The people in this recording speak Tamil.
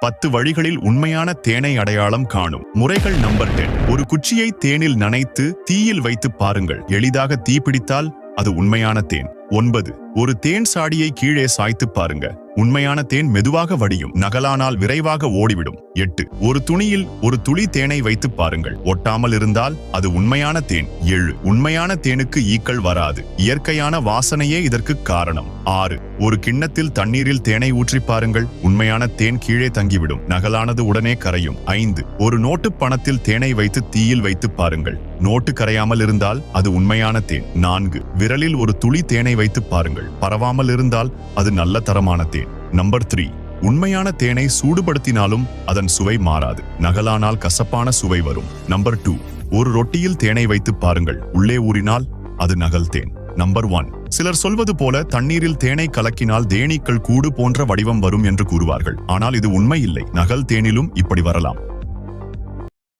பத்து வழிகளில் உண்மையான தேனை அடையாளம் காணும். முறைகள் நம்பர் டென் ஒரு குச்சியை தேனில் நனைத்து தீயில் வைத்து பாருங்கள். எளிதாக தீ பிடித்தால் அது உண்மையான தேன். ஒன்பது. ஒரு தேன் சாடியை கீழே சாய்த்து பாருங்க. உண்மையான தேன் மெதுவாக வடியும். நகலானால் விரைவாக ஓடிவிடும். எட்டு. ஒரு துணியில் ஒரு துளி தேனை வைத்து பாருங்கள். ஒட்டாமல் இருந்தால் அது உண்மையான தேன். ஏழு. உண்மையான தேனுக்கு ஈக்கள் வராது. இயற்கையான வாசனையே இதற்கு காரணம். ஆறு. ஒரு கிண்ணத்தில் தண்ணீரில் தேனை ஊற்றி பாருங்கள். உண்மையான தேன் கீழே தங்கிவிடும். நகலானது உடனே கரையும். ஐந்து. ஒரு நோட்டு பணத்தில் தேனை வைத்து தீயில் வைத்து பாருங்கள். நோட்டு கரையாமல் இருந்தால் அது உண்மையான தேன். நான்கு. விரலில் ஒரு துளி தேனை வைத்து பாருங்கள். பரவாமல் இருந்தால் அது நல்ல தரமான தேன். நம்பர் த்ரீ உண்மையான தேனை சூடுபடுத்தினாலும் அதன் சுவை மாறாது. நகலானால் கசப்பான சுவை வரும். நம்பர் டூ ஒரு ரொட்டியில் தேனை வைத்து பாருங்கள். உள்ளே ஊறினால் அது நகல் தேன். நம்பர் ஒன் சிலர் சொல்வது போல தண்ணீரில் தேனை கலக்கினால் தேனீக்கள் கூடு போன்ற வடிவம் வரும் என்று கூறுவார்கள். ஆனால் இது உண்மை இல்லை. நகல் தேனிலும் இப்படி வரலாம்.